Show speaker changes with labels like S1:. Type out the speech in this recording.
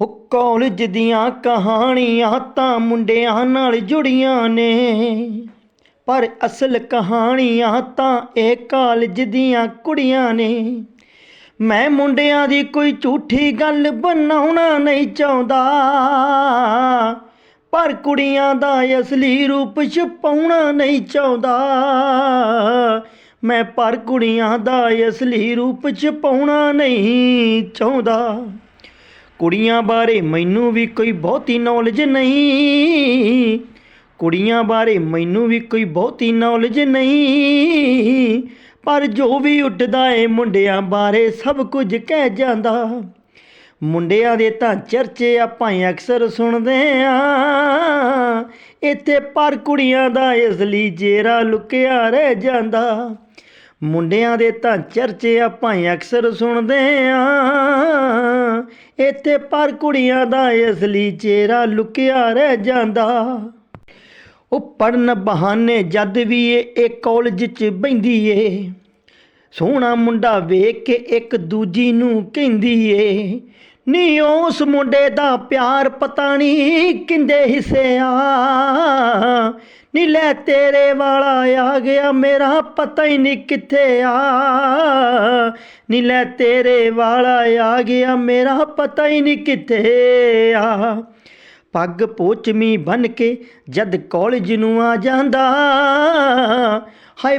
S1: ਉਹ ਕਾਲਜ ਦੀਆਂ ਕਹਾਣੀਆਂ ਤਾਂ ਮੁੰਡਿਆਂ ਨਾਲ ਜੁੜੀਆਂ ਨੇ। ਪਰ ਅਸਲ ਕਹਾਣੀਆਂ ਤਾਂ ਇਹ ਕਾਲਜ ਦੀਆਂ ਕੁੜੀਆਂ ਨੇ। ਮੈਂ ਮੁੰਡਿਆਂ ਦੀ ਕੋਈ ਝੂਠੀ ਗੱਲ ਬਣਾਉਣਾ ਨਹੀਂ ਚਾਹੁੰਦਾ। ਪਰ ਕੁੜੀਆਂ ਦਾ ਅਸਲੀ ਰੂਪ ਛੁਪਾਉਣਾ ਨਹੀਂ ਚਾਹੁੰਦਾ। ਮੈਂ ਪਰ ਕੁੜੀਆਂ ਦਾ ਅਸਲੀ ਰੂਪ ਛੁਪਾਉਣਾ ਨਹੀਂ ਚਾਹੁੰਦਾ। ਕੁੜੀਆਂ ਬਾਰੇ ਮੈਨੂੰ ਵੀ ਕੋਈ ਬਹੁਤੀ ਨੌਲੇਜ ਨਹੀਂ। ਕੁੜੀਆਂ ਬਾਰੇ ਮੈਨੂੰ ਵੀ ਕੋਈ ਬਹੁਤੀ ਨੌਲੇਜ ਨਹੀਂ। ਪਰ ਜੋ ਵੀ ਉੱਡਦਾ ਏ ਮੁੰਡਿਆਂ ਬਾਰੇ ਸਭ ਕੁਝ ਕਹਿ ਜਾਂਦਾ। ਮੁੰਡਿਆਂ ਦੇ ਤਾਂ ਚਰਚੇ ਆਪਾਂ ਅਕਸਰ ਸੁਣਦੇ ਆ। ਇੱਥੇ ਪਰ ਕੁੜੀਆਂ ਦਾ ਇਸ ਲਈ ਜੇਰਾ ਲੁਕਿਆ ਰਹਿ ਜਾਂਦਾ। ਮੁੰਡਿਆਂ ਦੇ ਤਾਂ ਚਰਚੇ ਆਪਾਂ ਅਕਸਰ ਸੁਣਦੇ ਆ। ਇੱਥੇ ਪਰ ਕੁੜੀਆਂ ਦਾ ਅਸਲੀ ਚਿਹਰਾ ਲੁਕਿਆ ਰਹਿ ਜਾਂਦਾ। ਉਹ ਪੜਨ ਬਹਾਨੇ ਜਦ ਵੀ ਇਹ ਇਹ ਕਾਲਜ 'ਚ ਬੈਂਦੀ ਏ। ਸੋਹਣਾ ਮੁੰਡਾ ਵੇਖ ਕੇ ਇੱਕ ਦੂਜੀ ਨੂੰ ਕਹਿੰਦੀ ਏ ਨੀ ਉਸ ਮੁੰਡੇ ਦਾ ਪਿਆਰ ਪਤਾ ਨਹੀਂ ਕਿੰਦੇ ਹਿੱਸੇ ਆ। ਨੀ ਲੈ ਤੇਰੇ ਵਾਲਾ ਆ ਗਿਆ, ਮੇਰਾ ਪਤਾ ਹੀ ਨਹੀਂ ਕਿੱਥੇ ਆ। ਨੀ ਲੈ ਤੇਰੇ ਵਾਲਾ ਆ ਗਿਆ, ਮੇਰਾ ਪਤਾ ਹੀ ਨਹੀਂ ਕਿੱਥੇ ਆ। ਪੱਗ ਪੋਚਮੀ ਬਨ ਕੇ ਜਦ ਕਾਲਜ ਨੂੰ ਆ ਜਾਂਦਾ, ਹਾਏ